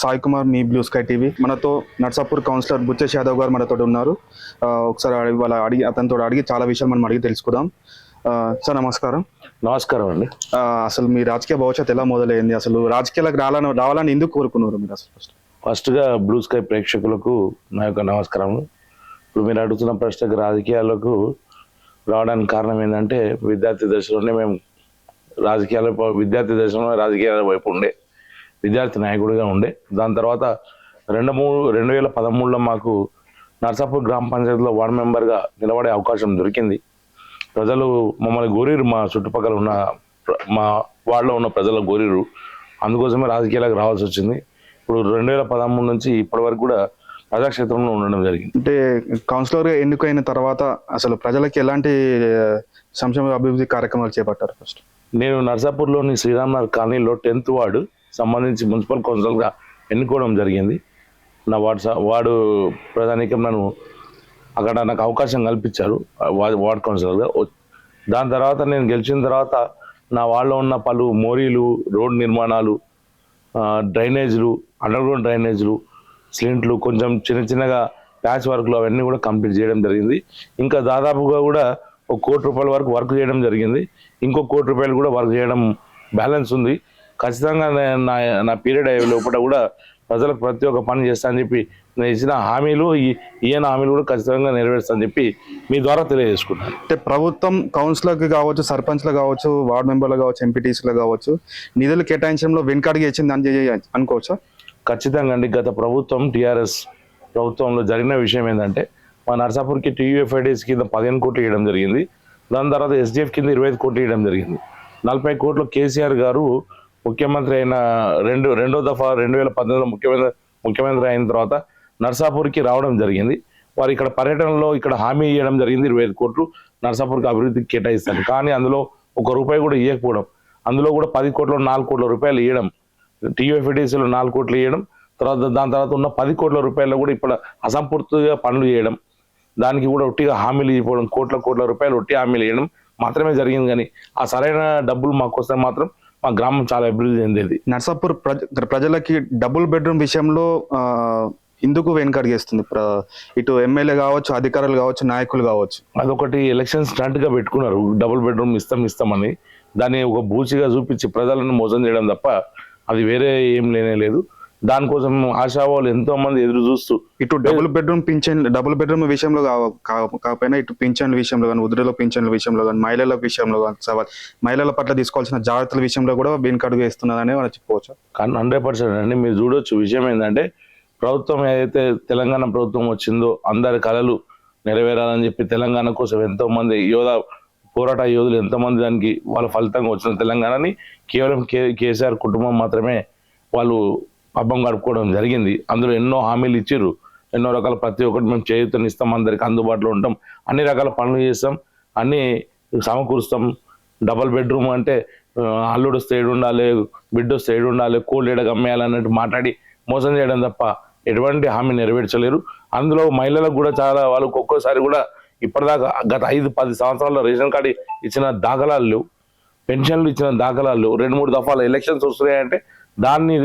సాయి కుమార్ మీ blue sky TV మనతో Narsapur councillor Buchchesh Yadav గారు మనతో ఉన్నారు. ఒకసారి వాళ్ళ అడిగి అతనితో అడిగి చాలా విషయాలు మనం అడిగి తెలుసుకుందాం. సార్ నమస్కారం. నమస్కారం అండి. అసలు మీ రాజకీయ భవిష్యత్తు ఎలా మొదలైంది? అసలు రాజకీయాలకు రావాలని రావాలని ఎందుకు కోరుకున్నారు మీరు అసలు ఫస్ట్ ఫస్ట్గా బ్లూ స్కై ప్రేక్షకులకు నా యొక్క నమస్కారం ఇప్పుడు మీరు అడుగుతున్న ప్రశ్నకు రాజకీయాలకు రావడానికి కారణం ఏంటంటే విద్యార్థి దశలోనే మేము రాజకీయాల విద్యార్థి దశలో రాజకీయాల వైపు ఉండే విద్యార్థి నాయకుడిగా ఉండే. దాని తర్వాత రెండు మూడు రెండు వేల పదమూడులో మాకు నర్సాపూర్ గ్రామ పంచాయతీలో వార్డు మెంబర్గా నిలబడే అవకాశం దొరికింది. ప్రజలు మమ్మల్ని కోరిరు మా చుట్టుపక్కల ఉన్న మా వార్డులో ఉన్న ప్రజలు కోరిరు అందుకోసమే రాజకీయాలకు రావాల్సి వచ్చింది. ఇప్పుడు రెండు వేల పదమూడు నుంచి ఇప్పటి వరకు కూడా ప్రజాక్షేత్రంలో ఉండడం జరిగింది. అంటే కౌన్సిలర్గా ఎన్నికైన తర్వాత అసలు ప్రజలకి ఎలాంటి సంక్షేమ అభివృద్ధి కార్యక్రమాలు చేపట్టారు ఫస్ట్? నేను నర్సాపూర్లోని శ్రీరామ్నగర్ కాలనీలో టెన్త్ వార్డు. సంబంధించి మున్సిపల్ కౌన్సిలర్గా ఎన్నుకోవడం జరిగింది. నా వార్డు వార్డు ప్రధానికం నన్ను అక్కడ నాకు అవకాశం కల్పించారు వార్డ్ కౌన్సిలర్గా. దాని తర్వాత నేను గెలిచిన తర్వాత నా వాళ్ళలో ఉన్న పలు మోరీలు రోడ్ నిర్మాణాలు డ్రైనేజీలు అండర్గ్రౌండ్ డ్రైనేజీలు స్లింట్లు కొంచెం చిన్న చిన్నగా ప్యాచ్ వర్క్లు అవన్నీ కూడా కంప్లీట్ చేయడం జరిగింది. ఇంకా దాదాపుగా కూడా ఒక కోటి రూపాయల వరకు వర్క్ చేయడం జరిగింది. ఇంకో కోటి రూపాయలు కూడా వర్క్ చేయడం బ్యాలెన్స్ ఉంది. ఖచ్చితంగా నే- నా పీరియడ్ అయ్యే లోపల కూడా ప్రజలకు ప్రతి ఒక్క పని చేస్తా అని చెప్పి నేను ఇచ్చిన హామీలు ఈయన హామీలు కూడా ఖచ్చితంగా నెరవేరుస్తా అని చెప్పి మీ ద్వారా తెలియజేసుకున్నాను. అంటే ప్రభుత్వం కౌన్సిలర్కి కావచ్చు సర్పంచ్లు కావచ్చు వార్డు మెంబర్లు కావచ్చు ఎంపీటీసీలు కావచ్చు నిధులు కేటాయించడంలో వెనుకడిగి ఇచ్చింది అని అనుకోవచ్చా? ఖచ్చితంగా అండి. గత ప్రభుత్వం టీఆర్ఎస్ ప్రభుత్వంలో జరిగిన విషయం ఏంటంటే మా నర్సాపూర్కి టీయూఎఫ్ఐడీస్ కింద పదిహేను కోట్లు ఇవ్వడం జరిగింది. దాని తర్వాత ఎస్డిఎఫ్ కింద ఇరవై ఐదు కోట్లు ఇవ్వడం జరిగింది. నలభై కోట్లు కేసీఆర్ గారు ముఖ్యమంత్రి అయిన రెండు రెండో దఫా రెండు వేల పంతొమ్మిదిలో ముఖ్యమంత్రి ముఖ్యమంత్రి అయిన తర్వాత నర్సాపూర్కి రావడం జరిగింది. వారు ఇక్కడ పర్యటనలో ఇక్కడ హామీ ఇవ్వడం జరిగింది ఇరవై ఐదు కోట్లు నర్సాపూర్కి అభివృద్ధికి కేటాయిస్తారు. కానీ అందులో ఒక రూపాయి కూడా ఇవ్వకపోవడం అందులో కూడా పది కోట్ల నాలుగు కోట్ల రూపాయలు ఇవ్వడం టీఎఫ్డిసిలో నాలుగు కోట్లు ఇవ్వడం తర్వాత దాని తర్వాత ఉన్న పది కోట్ల రూపాయలు కూడా ఇప్పుడు అసంపూర్తిగా పనులు చేయడం దానికి కూడా ఒట్టిగా హామీలు ఇవ్వడం కోట్ల కోట్ల రూపాయలు ఒట్టి హామీలు ఇవ్వడం మాత్రమే జరిగింది. కానీ ఆ సరైన డబ్బులు మాకు వస్తే మాత్రం మా గ్రామం చాలా అభివృద్ధి చెందేది. నర్సాపూర్ ప్రజ ప్రజలకి డబుల్ బెడ్రూమ్ విషయంలో ఆ, ఎందుకు వెనుకడిగేస్తుంది. ఇటు ఎమ్మెల్యే కావచ్చు అధికారులు కావచ్చు నాయకులు కావచ్చు. అదొకటి ఎలక్షన్ స్టంట్గా పెట్టుకున్నారు. డబుల్ బెడ్రూమ్ ఇస్తాం ఇస్తామని. దాన్ని ఒక బూచిగా చూపించి ప్రజలను మోసం చేయడం తప్ప అది వేరే ఏం లేనే లేదు. దానికోసం ఆశావాళ్ళు ఎంతో మంది ఎదురు చూస్తూ ఇటు డబుల్ బెడ్రూమ్ పింఛన్ డబుల్ బెడ్రూమ్ విషయంలో కాకపోయినా ఇటు పింఛన్ల విషయంలో కానీ ఉద్రల పింఛన్ల విషయంలో కానీ మహిళల విషయంలో కానీ సవాల్. మహిళల పట్ల తీసుకోవాల్సిన జాగ్రత్తల విషయంలో కూడా వెనుకడుగు వేస్తున్నదని మనం చెప్పుకోవచ్చు. కానీ హండ్రెడ్ పర్సెంట్ అండి మీరు చూడొచ్చు. విషయం ఏంటంటే ప్రభుత్వం ఏదైతే తెలంగాణ ప్రభుత్వం వచ్చిందో అందరి కళలు నెరవేరాలని చెప్పి తెలంగాణ కోసం ఎంతో మంది యోధ పోరాట యోధులు ఎంతో మంది దానికి వాళ్ళ ఫలితంగా వచ్చిన తెలంగాణని కేవలం కే కేసీఆర్ కుటుంబం మాత్రమే వాళ్ళు పబ్బం గడుపుకోవడం జరిగింది. అందులో ఎన్నో హామీలు ఇచ్చిర్రు. ఎన్నో రకాల ప్రతి ఒక్కటి మేము చేయూతనిస్తాం అందరికి అందుబాటులో ఉంటాం. అన్ని రకాల పనులు చేస్తాం. అన్నీ సమకూరుస్తాం. డబల్ బెడ్రూమ్ అంటే అల్లుడు వస్తే ఉండాలి బిడ్డ వస్తే ఉండాలి కోల్డ్ ఏడ అమ్మేయాలి అన్నట్టు మాట్లాడి మోసం చేయడం తప్ప ఎటువంటి హామీ నెరవేర్చలేరు. అందులో మహిళలకు కూడా చాలా వాళ్ళకు ఒక్కోసారి కూడా ఇప్పటిదాకా గత ఐదు పది సంవత్సరాల్లో రేషన్ కార్డు ఇచ్చిన దాఖలాలు లేవు. పెన్షన్లు ఇచ్చిన దాఖలాలు రెండు మూడు దఫాలు ఎలక్షన్స్ వస్తున్నాయంటే దాన్ని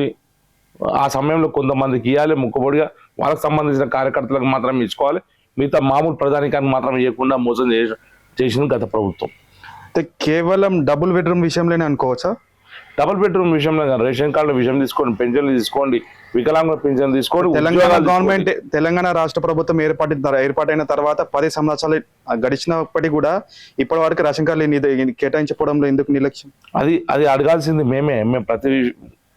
ఆ సమయంలో కొంతమందికి ఇవ్వాలి ముక్కుబడిగా వాళ్ళకి సంబంధించిన కార్యకర్తలకు మాత్రం ఇచ్చుకోవాలి. మిగతా మామూలు ప్రధానికానికి మాత్రం ఇవ్వకుండా మోసం చేసి చేసింది గత ప్రభుత్వం. అయితే కేవలం డబుల్ బెడ్రూమ్ విషయంలోనే అనుకోవచ్చా? డబుల్ బెడ్రూమ్ విషయంలో కానీ రేషన్ కార్డుల విషయం తీసుకోండి పెన్షన్లు తీసుకోండి వికలాంగుల పెన్షన్ తీసుకోండి తెలంగాణ గవర్నమెంట్ తెలంగాణ రాష్ట్ర ప్రభుత్వం ఏర్పాటు ఏర్పాటైన తర్వాత పది సంవత్సరాలు గడిచినప్పటికీ కూడా ఇప్పటి వరకు రేషన్ కార్డులు కేటాయించకపోవడంలో ఎందుకు నిర్లక్ష్యం? అది అది అడగాల్సింది మేమే మేము ప్రతి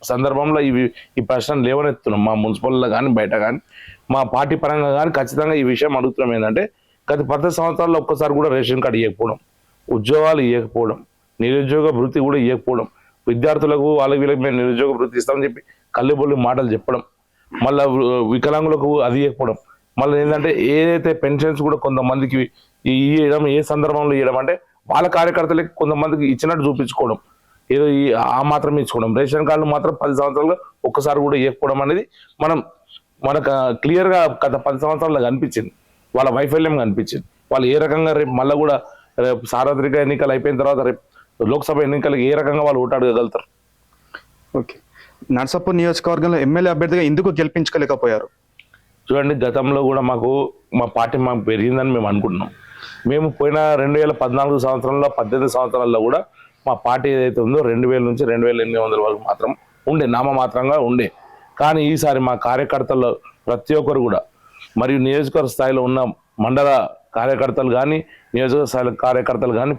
సందర్భంలో ఇవి ఈ ప్రశ్నలు లేవనెత్తున్నాం మా మున్సిపల్లో కానీ బయట కానీ మా పార్టీ పరంగా కానీ ఖచ్చితంగా ఈ విషయం అడుగుతున్నాం. ఏంటంటే గత పది సంవత్సరాల్లో ఒక్కసారి కూడా రేషన్ కార్డు ఇవ్వకపోవడం ఉద్యోగాలు ఇవ్వకపోవడం నిరుద్యోగ వృత్తి కూడా ఇవ్వకపోవడం విద్యార్థులకు వాళ్ళకి వీళ్ళకి మేము నిరుద్యోగ వృత్తి ఇస్తామని చెప్పి కళ్ళుబొల్లి మాటలు చెప్పడం మళ్ళీ వికలాంగులకు అది ఇవ్వకపోవడం మళ్ళీ ఏంటంటే ఏదైతే పెన్షన్స్ కూడా కొంతమందికి ఇవ్వడం ఏ సందర్భంలో ఇవ్వడం అంటే వాళ్ళ కార్యకర్తలకి కొంతమందికి ఇచ్చినట్టు చూపించుకోవడం ఏదో ఈ ఆ మాత్రం ఇచ్చుకోవడం. రేషన్ కార్డులు మాత్రం పది సంవత్సరాలుగా ఒక్కసారి కూడా ఇవ్వకపోవడం అనేది మనం మనకు క్లియర్గా గత పది సంవత్సరాల్లో కనిపించింది. వాళ్ళ వైఫల్యం కనిపించింది. వాళ్ళు ఏ రకంగా రేపు మళ్ళీ కూడా రేపు సార్వత్రిక ఎన్నికలు అయిపోయిన తర్వాత రేపు లోక్సభ ఎన్నికలకు ఏ రకంగా వాళ్ళు ఓటు అడగగలుగుతారు? ఓకే. నర్సాపూర్ నియోజకవర్గంలో ఎమ్మెల్యే అభ్యర్థిగా ఎందుకు గెలిపించుకోలేకపోయారు చూడండి గతంలో కూడా మాకు మా పార్టీ మాకు పెరిగిందని మేము అనుకుంటున్నాం. మేము పోయిన రెండు వేల పద్నాలుగు సంవత్సరంలో పద్దెనిమిది సంవత్సరాల్లో కూడా మా పార్టీ ఏదైతే ఉందో రెండు వేల నుంచి రెండు వేల ఎనిమిది వందల వరకు మాత్రం ఉండే నామమాత్రంగా ఉండే. కానీ ఈసారి మా కార్యకర్తల్లో ప్రతి ఒక్కరు కూడా మరియు నియోజకవర్గ స్థాయిలో ఉన్న మండల కార్యకర్తలు కానీ నియోజకవర్గ స్థాయి కార్యకర్తలు కానీ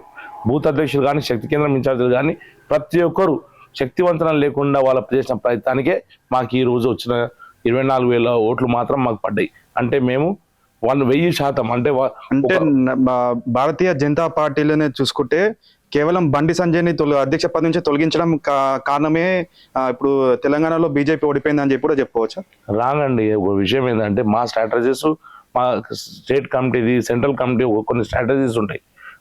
బూత్ అధ్యక్షులు కానీ శక్తి కేంద్రం ఇన్ఛార్జీలు కానీ ప్రతి ఒక్కరు శక్తివంతనం లేకుండా వాళ్ళ చేసిన ప్రయత్నానికే మాకు ఈ రోజు వచ్చిన ఇరవై నాలుగు వేల ఓట్లు మాత్రం మాకు పడ్డాయి. అంటే మేము వన్ వెయ్యి శాతం అంటే అంటే భారతీయ జనతా పార్టీలోనే చూసుకుంటే కేవలం బండి సంజయ్ని తొలి అధ్యక్ష పదవి నుంచి తొలగించడం కా- కారణమే ఇప్పుడు తెలంగాణలో బీజేపీ ఓడిపోయింది అని చెప్పి కూడా చెప్పవచ్చు రానండి ఒక విషయం ఏంటంటే మా స్ట్రాటజీస్ మా స్టేట్ కమిటీది సెంట్రల్ కమిటీ కొన్ని స్ట్రాటజీస్ ఉంటాయి.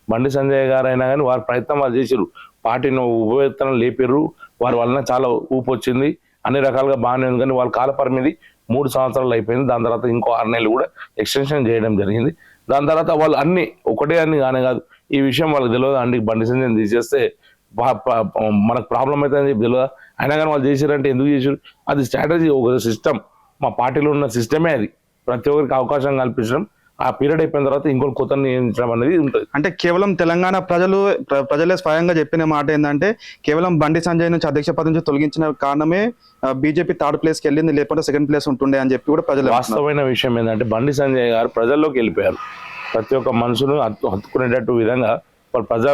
బండి సంజయ్ గారు అయినా కానీ వారు ప్రయత్నం వాళ్ళు చేసారు పార్టీని ఉపయోగం లేపారు వారి వలన చాలా ఊపు వచ్చింది. అన్ని రకాలుగా బాగానే ఉంది. కానీ వాళ్ళ కాలపరిమితి మూడు సంవత్సరాలు అయిపోయింది. దాని తర్వాత ఇంకో ఆరు నెలలు కూడా ఎక్స్టెన్షన్ చేయడం జరిగింది. దాని తర్వాత వాళ్ళు అన్ని ఒకటే అన్ని కానీ కాదు. ఈ విషయం వాళ్ళకి తెలియదు అండి బండి సంజయ్ తీసేస్తే మనకు ప్రాబ్లం అవుతుందని చెప్పి తెలియదు అయినా కానీ వాళ్ళు చేశారంటే ఎందుకు చేశారు అది స్ట్రాటజీ ఒక సిస్టమ్ మా పార్టీలో ఉన్న సిస్టమే అది. ప్రతి ఒక్కరికి అవకాశం కల్పించడం. ఆ పీరియడ్ అయిపోయిన తర్వాత ఇంకొక కొత్త నియమించడం అనేది ఉంటుంది. అంటే కేవలం తెలంగాణ ప్రజలు ప్ర- ప్రజలే స్వయంగా చెప్పిన మాట ఏంటంటే కేవలం బండి సంజయ్ నుంచి అధ్యక్ష పదవి నుంచి తొలగించిన కారణమే బీజేపీ థర్డ్ ప్లేస్కి వెళ్ళింది లేకపోతే సెకండ్ ప్లేస్ ఉంటుండే అని చెప్పి కూడా ప్రజలు. వాస్తవమైన విషయం ఏంటంటే బండి సంజయ్ గారు ప్రజల్లోకి వెళ్ళిపోయారు. ప్రతి ఒక్క మనుషును హత్తు హత్తుకునేటట్టు విధంగా వాళ్ళు ప్రజా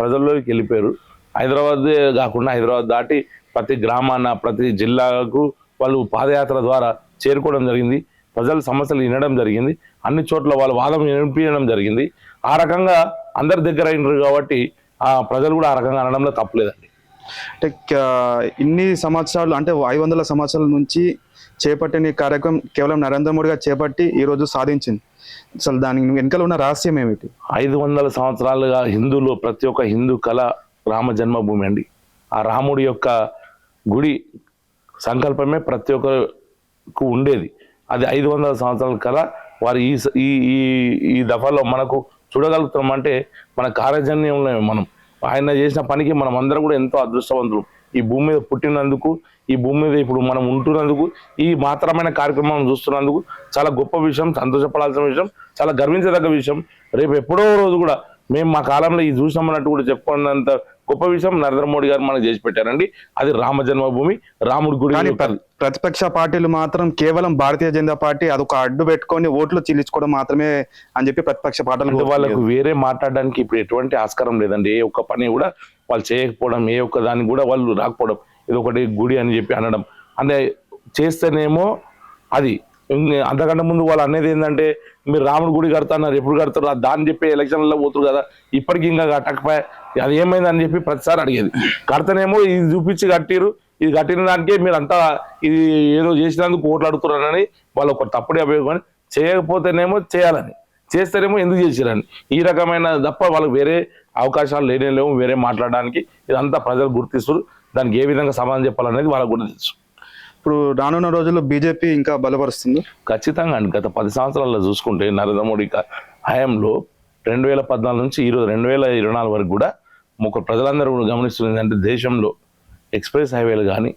ప్రజల్లోకి వెళ్ళిపోయారు. హైదరాబాద్ కాకుండా హైదరాబాద్ దాటి ప్రతి గ్రామాన ప్రతి జిల్లాకు వాళ్ళు పాదయాత్ర ద్వారా చేరుకోవడం జరిగింది. ప్రజల సమస్యలు వినడం జరిగింది. అన్ని చోట్ల వాళ్ళ వాదం వినిపించడం జరిగింది. ఆ రకంగా అందరి దగ్గర అయినారు కాబట్టి ఆ ప్రజలు కూడా ఆ రకంగా అనడంలో తప్పులేదండి. అంటే ఇన్ని సంవత్సరాలు అంటే ఐదు వందల సంవత్సరాల నుంచి చేపట్టిన కార్యక్రమం కేవలం నరేంద్ర మోడీ గారు చేపట్టి ఈ రోజు సాధించింది. అసలు దాని వెనకాల ఉన్న రహస్యం ఏమిటి? ఐదు వందల సంవత్సరాలుగా హిందువులు ప్రతి ఒక్క హిందూ కళ రామ జన్మభూమి అండి. ఆ రాముడి యొక్క గుడి సంకల్పమే ప్రతి ఒక్కరికి ఉండేది. అది ఐదు వందల సంవత్సరాల కళ. వారు ఈ స- ఈ ఈ ఈ దఫాలో మనకు చూడగలుగుతున్నాం అంటే మన కార్యజన్యంలో మనం. ఆయన చేసిన పనికి మనం అందరం కూడా ఎంతో అదృష్టవంతులు. ఈ భూమి మీద పుట్టినందుకు ఈ భూమి మీద ఇప్పుడు మనం ఉంటున్నందుకు ఈ మాత్రమైన కార్యక్రమం చూస్తున్నందుకు చాలా గొప్ప విషయం సంతోషపడాల్సిన విషయం చాలా గర్వించదగ్గ విషయం. రేపు ఎప్పుడో రోజు కూడా మేము మా కాలంలో ఇది చూసినామన్నట్టు కూడా చెప్పుకున్నంత గొప్ప విషయం నరేంద్ర మోడీ గారు మనకు చేసి పెట్టారండి. అది రామ జన్మభూమి రాముడి గుడి ప్రతిపక్ష పార్టీలు మాత్రం కేవలం భారతీయ జనతా పార్టీ అదొక అడ్డు పెట్టుకొని ఓట్లు చీలించుకోవడం మాత్రమే అని చెప్పి ప్రతిపక్ష పార్టీలు వాళ్ళకు వేరే మాట్లాడడానికి ఇప్పుడు ఎటువంటి ఆస్కారం లేదండి. ఏ ఒక్క పని కూడా వాళ్ళు చేయకపోవడం ఏ ఒక్క దానికి కూడా వాళ్ళు రాకపోవడం. ఇది ఒకటి గుడి అని చెప్పి అనడం. అంటే చేస్తేనేమో అది. అంతకంటే ముందు వాళ్ళు అనేది ఏంటంటే మీరు రాముడు గుడి కడతాన్నారు ఎప్పుడు కడతారు దాన్ని చెప్పి ఎలక్షన్లలో పోతురు కదా. ఇప్పటికి ఇంకా కట్టకపోయా అది ఏమైంది అని చెప్పి ప్రతిసారి అడిగేది. కడతనేమో ఇది చూపించి కట్టిరు. ఇది కట్టిన దానికే మీరు అంతా ఇది ఏదో చేసినందుకు ఓట్లు అడుగుతున్నారని వాళ్ళు ఒక తప్పుడు అభియోగం చేయకపోతేనేమో చేయాలని. చేస్తేనేమో ఎందుకు చేసిరని. ఈ రకమైన తప్ప వాళ్ళకి వేరే అవకాశాలు లేనే లేవు వేరే మాట్లాడడానికి. ఇదంతా ప్రజలు గుర్తిస్తారు. దానికి ఏ విధంగా సమాధానం చెప్పాలనేది వాళ్ళకు కూడా తెలుసు. ఇప్పుడు రానున్న రోజుల్లో బీజేపీ ఇంకా బలపరుస్తుంది? ఖచ్చితంగా అండి. గత పది సంవత్సరాల్లో చూసుకుంటే నరేంద్ర మోడీ హయాంలో రెండు వేల పద్నాలుగు నుంచి ఈరోజు రెండు వేల ఇరవై నాలుగు వరకు కూడా ఒక ప్రజలందరూ కూడా గమనిస్తున్నది అంటే దేశంలో ఎక్స్ప్రెస్ హైవేలు కానీ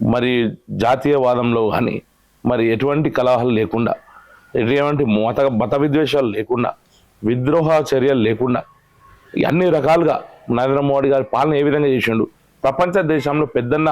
మరి జాతీయవాదంలో కానీ మరి ఎటువంటి కలహాలు లేకుండా ఎటువంటి మత మత విద్వేషాలు లేకుండా విద్రోహ చర్యలు లేకుండా అన్ని రకాలుగా నరేంద్ర మోడీ గారి పాలన ఏ విధంగా చేసిండు? ప్రపంచ దేశంలో పెద్దన్న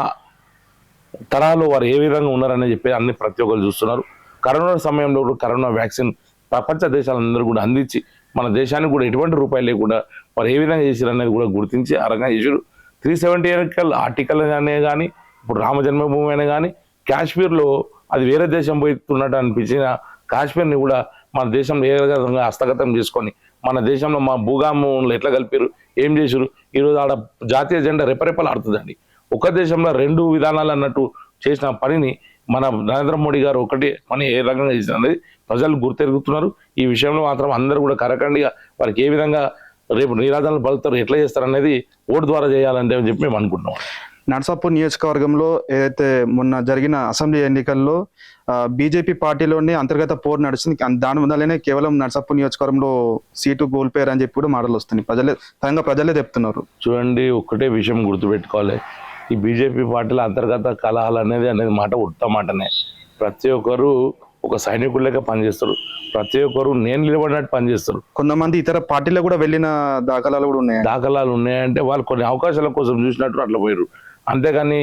తరాలు వారు ఏ విధంగా ఉన్నారని చెప్పి అన్ని ప్రతి ఒక్కరు చూస్తున్నారు. కరోనా సమయంలో కూడా కరోనా వ్యాక్సిన్ ప్రపంచ దేశాలందరూ కూడా అందించి మన దేశానికి కూడా ఎటువంటి రూపాయలు లేకుండా వారు ఏ విధంగా చేశారు అనేది కూడా గుర్తించి ఆ రకంగా చేశారు త్రీ సెవెంటీ ఎన్నికల్ ఆర్టికల్ అనే కానీ ఇప్పుడు రామ జన్మభూమి అయినా కానీ కాశ్మీర్లో అది వేరే దేశం పోతున్నట్టు అనిపించిన కాశ్మీర్ని కూడా మన దేశంలో ఏ విధంగా హస్తగతం చేసుకొని మన దేశంలో మా భూగామంలో ఎట్లా కలిపారు ఏం చేశారు ఈరోజు ఆడ జాతీయ జెండా రెపరెపలు ఆడుతుందండి ఒక దేశంలో రెండు విధానాలు అన్నట్టు చేసిన పనిని మన నరేంద్ర మోడీ గారు ఒకటి పని ఏ రకంగా చేసిన అనేది ప్రజలు గుర్తెరుగుతున్నారు. ఈ విషయంలో మాత్రం అందరూ కూడా కరకండిగా వారికి ఏ విధంగా రేపు నిరాధనలు పలుతారు ఎట్లా చేస్తారు అనేది ఓటు ద్వారా చేయాలంటే అని చెప్పి మేము అనుకుంటున్నాం. నర్సాపూర్ నియోజకవర్గంలో ఏదైతే మొన్న జరిగిన అసెంబ్లీ ఎన్నికల్లో బీజేపీ పార్టీలోనే అంతర్గత పోరు నడిచింది. అన్- దాని వల్లనే కేవలం నర్సాపూర్ నియోజకవర్గంలో సీటు కోల్పోయారని చెప్పి కూడా మాటలు వస్తున్నాయి. ప్రజలే స్వయంగా ప్రజలే చెప్తున్నారు. చూడండి ఒక్కటే విషయం గుర్తుపెట్టుకోవాలి. ఈ బీజేపీ పార్టీల అంతర్గత కలహాలు అనేది అనేది మాట ఉత్త మాటనే. ప్రతి ఒక్కరు ఒక సైనికులకే పనిచేస్తారు. ప్రతి ఒక్కరు నేను నిలబడినట్టు పనిచేస్తారు. కొంతమంది ఇతర పార్టీలో కూడా వెళ్ళిన దాఖలాలు కూడా ఉన్నాయి? దాఖలాలు ఉన్నాయంటే వాళ్ళు కొన్ని అవకాశాల కోసం చూసినట్టు అట్లా పోయారు అంతేగాని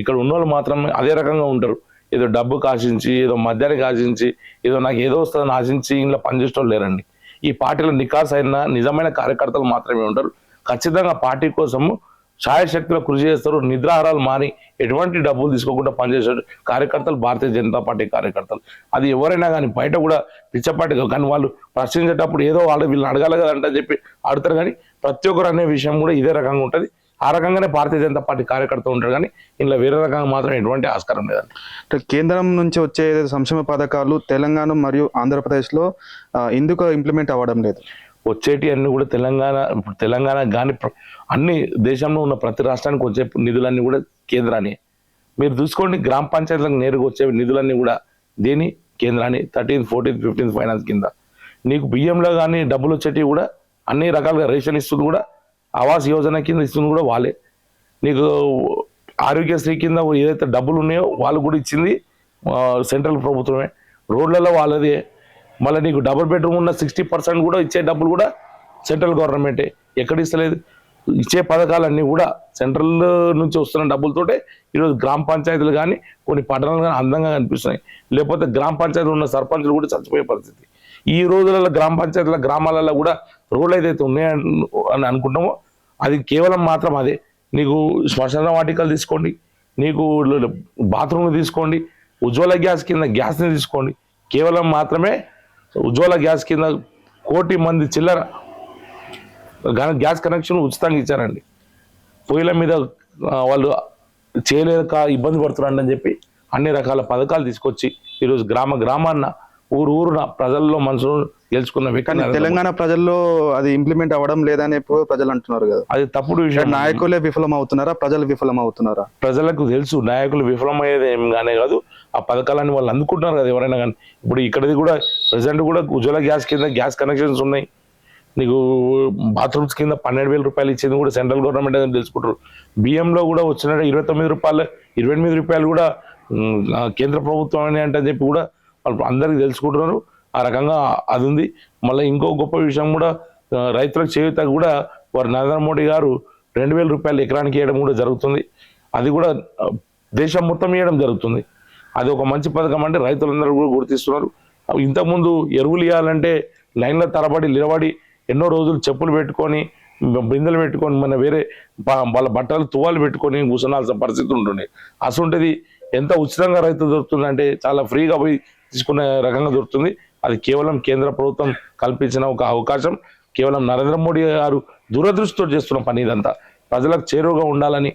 ఇక్కడ ఉన్న వాళ్ళు మాత్రం అదే రకంగా ఉంటారు. ఏదో డబ్బు ఆశించి ఏదో మద్యానికి ఆశించి ఏదో నాకు ఏదో వస్తుందని ఆశించి ఇంట్లో పనిచేసేవాళ్ళు లేరండి. ఈ పార్టీలో నికాస్ అయిన నిజమైన కార్యకర్తలు మాత్రమే ఉంటారు. ఖచ్చితంగా పార్టీ కోసము ఛాయశక్తిలో కృషి చేస్తారు. నిద్రాహారాలు మారి ఎటువంటి డబ్బులు తీసుకోకుండా పనిచేసే కార్యకర్తలు భారతీయ జనతా పార్టీ కార్యకర్తలు. అది ఎవరైనా కానీ బయట కూడా పిచ్చపాటి కానీ వాళ్ళు ప్రశ్నించేటప్పుడు ఏదో వాళ్ళు వీళ్ళని అడగాలి కదంట చెప్పి అడుగుతారు. కానీ ప్రతి ఒక్కరు అనే విషయం కూడా ఇదే రకంగా ఉంటుంది. ఆ రకంగానే భారతీయ జనతా పార్టీ కార్యకర్త ఉంటారు కానీ ఇందులో వేరే రకంగా మాత్రం ఎటువంటి ఆస్కారం లేదండి. అంటే కేంద్రం నుంచి వచ్చే సంక్షేమ పథకాలు తెలంగాణ మరియు ఆంధ్రప్రదేశ్లో ఎందుకు ఇంప్లిమెంట్ అవ్వడం లేదు? వచ్చేటి అన్ని కూడా తెలంగాణ తెలంగాణ కానీ అన్ని దేశంలో ఉన్న ప్రతి రాష్ట్రానికి వచ్చే నిధులన్నీ కూడా కేంద్రాన్ని. మీరు చూసుకోండి గ్రామ పంచాయతీలకు నేరుగా వచ్చే నిధులన్నీ కూడా దేని? కేంద్రాన్ని. థర్టీన్త్ ఫోర్టీన్త్ ఫిఫ్టీన్త్ ఫైనాన్స్ కింద. నీకు బియ్యంలో కానీ డబ్బులు వచ్చేటివి కూడా అన్ని రకాలుగా రేషన్ ఇస్తుంది కూడా ఆవాస్ యోజన కింద ఇస్తుంది కూడా వాళ్ళే. నీకు ఆరోగ్యశ్రీ కింద ఏదైతే డబ్బులు ఉన్నాయో వాళ్ళు కూడా ఇచ్చింది సెంట్రల్ ప్రభుత్వమే. రోడ్లలో వాళ్ళది. మళ్ళీ నీకు డబుల్ బెడ్రూమ్ ఉన్న సిక్స్టీ పర్సెంట్ కూడా ఇచ్చే డబ్బులు కూడా సెంట్రల్ గవర్నమెంటే. ఎక్కడ ఇస్తలేదు? ఇచ్చే పథకాలన్నీ కూడా సెంట్రల్ నుంచి వస్తున్న డబ్బులతోటే ఈరోజు గ్రామ పంచాయతీలు కానీ కొన్ని పట్టణాలు కానీ అందంగా కనిపిస్తున్నాయి. లేకపోతే గ్రామ పంచాయతీలు ఉన్న సర్పంచులు కూడా చచ్చిపోయే పరిస్థితి. ఈ రోజులలో గ్రామ పంచాయతీల గ్రామాలలో కూడా రోడ్లు ఏదైతే ఉన్నాయని అని అనుకుంటామో అది కేవలం మాత్రం అదే. నీకు శ్మశాన వాటికలు తీసుకోండి నీకు బాత్రూమ్లు తీసుకోండి ఉజ్వల గ్యాస్ కింద గ్యాస్ని తీసుకోండి. కేవలం మాత్రమే ఉజ్వల గ్యాస్ కింద కోటి మంది చిల్లర గ్యాస్ కనెక్షన్ ఉచితంగా ఇచ్చారండి. పొయ్యిల మీద వాళ్ళు చేయలేక ఇబ్బంది పడుతున్నారని అని చెప్పి అన్ని రకాల పథకాలు తీసుకొచ్చి ఈరోజు గ్రామ గ్రామాన్న ఊరు ఊరున ప్రజల్లో మనసును గెలుచుకున్న వ్యక్తి కానీ. తెలంగాణ ప్రజల్లో అది ఇంప్లిమెంట్ అవ్వడం లేదని ప్రజలు అంటున్నారు కదా. అది తప్పుడు విషయం. నాయకులే విఫలం అవుతున్నారా? ప్రజలు విఫలం అవుతున్నారా? ప్రజలకు తెలుసు నాయకులు విఫలమయ్యేది ఏం గానే కాదు. ఆ పథకాలని వాళ్ళు అందుకుంటున్నారు కదా ఎవరైనా కానీ. ఇప్పుడు ఇక్కడది కూడా ప్రజెంట్ కూడా ఉజ్వల గ్యాస్ కింద గ్యాస్ కనెక్షన్స్ ఉన్నాయి. నీకు బాత్రూమ్స్ కింద పన్నెండు వేల రూపాయలు ఇచ్చింది కూడా సెంట్రల్ గవర్నమెంట్ అని తెలుసుకుంటారు. బియ్యంలో కూడా వచ్చిన ఇరవై తొమ్మిది రూపాయలు ఇరవై ఎనిమిది రూపాయలు కూడా కేంద్ర ప్రభుత్వం అని అంటే చెప్పి కూడా వాళ్ళు అందరికీ తెలుసుకుంటున్నారు. ఆ రకంగా అది ఉంది మళ్ళీ ఇంకో గొప్ప విషయం కూడా రైతులకు చేయుత కూడా వారు నరేంద్ర మోడీ గారు రెండు వేల రూపాయలు ఎకరానికి ఇవ్వడం కూడా జరుగుతుంది. అది కూడా దేశం మొత్తం ఇవ్వడం జరుగుతుంది. అది ఒక మంచి పథకం అంటే రైతులందరూ కూడా గుర్తిస్తున్నారు. ఇంతకుముందు ఎరువులు ఇవ్వాలంటే లైన్ల తరబడి నిలబడి ఎన్నో రోజులు చెప్పులు పెట్టుకొని బిందెలు పెట్టుకొని మన వేరే వాళ్ళ బట్టలు తువాలు పెట్టుకొని కూర్చున్నాల్సిన పరిస్థితి ఉంటుంది అసలుంటది ఎంత ఉచితంగా రైతు దొరుకుతుందంటే చాలా ఫ్రీగా పోయి తీసుకునే రకంగా దొరుకుతుంది. అది కేవలం కేంద్ర ప్రభుత్వం కల్పించిన ఒక అవకాశం. కేవలం నరేంద్ర మోడీ గారు దురదృష్టితో చేస్తున్న పని ఇదంతా. ప్రజలకు చేరువగా ఉండాలని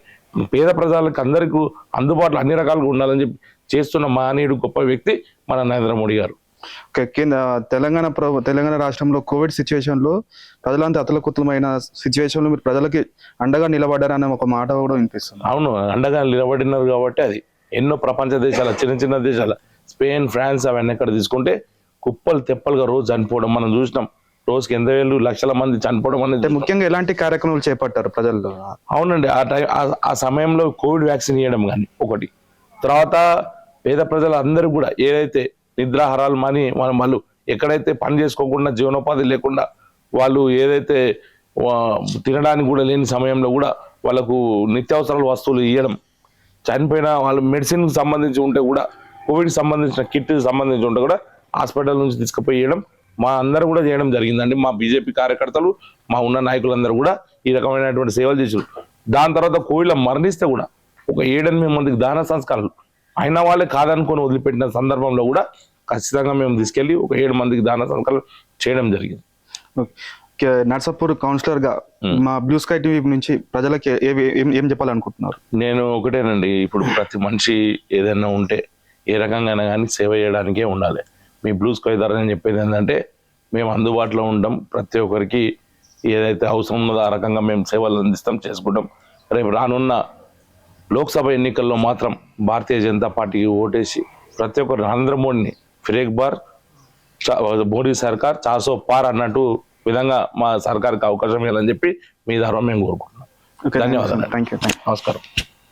పేద ప్రజలకు అందరికీ అందుబాటులో అన్ని రకాలుగా ఉండాలని చెప్పి చేస్తున్న మానవుడు గొప్ప వ్యక్తి మన నరేంద్ర మోడీ గారు. కేంద్ర తెలంగాణ ప్రభు తెలంగాణ రాష్ట్రంలో కోవిడ్ సిచ్యువేషన్లో ప్రజలంతా అతలకుతలమైన సిచ్యువేషన్లో మీరు ప్రజలకి అండగా నిలబడ్డారనే ఒక మాట కూడా వినిపిస్తుంది. అవును అండగా నిలబడినారు కాబట్టి అది. ఎన్నో ప్రపంచ దేశాల చిన్న చిన్న దేశాల. స్పెయిన్ ఫ్రాన్స్ అవన్నీ ఎక్కడ తీసుకుంటే కుప్పలు తెప్పలుగా రోజు చనిపోవడం మనం చూసినాం. రోజుకి ఎంత వేలు లక్షల మంది చనిపోవడం అనేది ముఖ్యంగా ఎలాంటి కార్యక్రమాలు చేపట్టారు ప్రజల్లో? అవునండి ఆ టైం ఆ- సమయంలో కోవిడ్ వ్యాక్సిన్ ఇవ్వడం కానీ ఒకటి. తర్వాత పేద ప్రజలు అందరూ కూడా ఏదైతే నిద్రాహారాలు మాని మనం వాళ్ళు ఎక్కడైతే పని చేసుకోకుండా జీవనోపాధి లేకుండా వాళ్ళు ఏదైతే తినడానికి కూడా లేని సమయంలో కూడా వాళ్ళకు నిత్యావసరాల వస్తువులు ఇవ్వడం చనిపోయిన వాళ్ళు మెడిసిన్ సంబంధించి ఉంటే కూడా కోవిడ్ సంబంధించిన కిట్ సంబంధించి ఉంటే కూడా హాస్పిటల్ నుంచి తీసుకుపోయి ఇవ్వడం మా అందరూ కూడా చేయడం జరిగిందండి. మా బీజేపీ కార్యకర్తలు మా ఉన్న నాయకులందరూ కూడా ఈ రకమైనటువంటి సేవలు చేసారు దాని తర్వాత కోవిడ్లో మరణిస్తే కూడా ఒక ఏడెనిమిది మందికి దాన సంస్కారాలు అయిన వాళ్ళే కాదనుకొని వదిలిపెట్టిన సందర్భంలో కూడా ఖచ్చితంగా మేము తీసుకెళ్ళి ఒక ఏడు మందికి దాన సంస్కారాలు చేయడం జరిగింది. నర్సాపూర్ కౌన్సిలర్గా మా బ్లూ స్కై టీవీ నుంచి ప్రజలకి ఏం చెప్పాలనుకుంటున్నారు? నేను ఒకటేనండి. ఇప్పుడు ప్రతి మనిషి ఏదైనా ఉంటే ఏ రకంగా కానీ సేవ చేయడానికే ఉండాలి. మీ బ్లూ స్కై ధర అని చెప్పేది ఏంటంటే మేము అందుబాటులో ఉంటాం ప్రతి ఒక్కరికి ఏదైతే అవసరం ఉన్నదో ఆ రకంగా మేము సేవలు అందిస్తాం చేసుకుంటాం. రేపు రానున్న లోక్సభ ఎన్నికల్లో మాత్రం భారతీయ జనతా పార్టీకి ఓటేసి ప్రతి ఒక్కరు నరేంద్ర మోడీని ఫిరేక్ బార్ మోడీ సర్కార్ చాసో పార్ అన్నట్టు విధంగా మా సర్కార్కి అవకాశం ఇవ్వాలని చెప్పి మీ ద్వారా మేము కోరుకుంటున్నాం. ధన్యవాదాలు. థ్యాంక్ యూ నమస్కారం.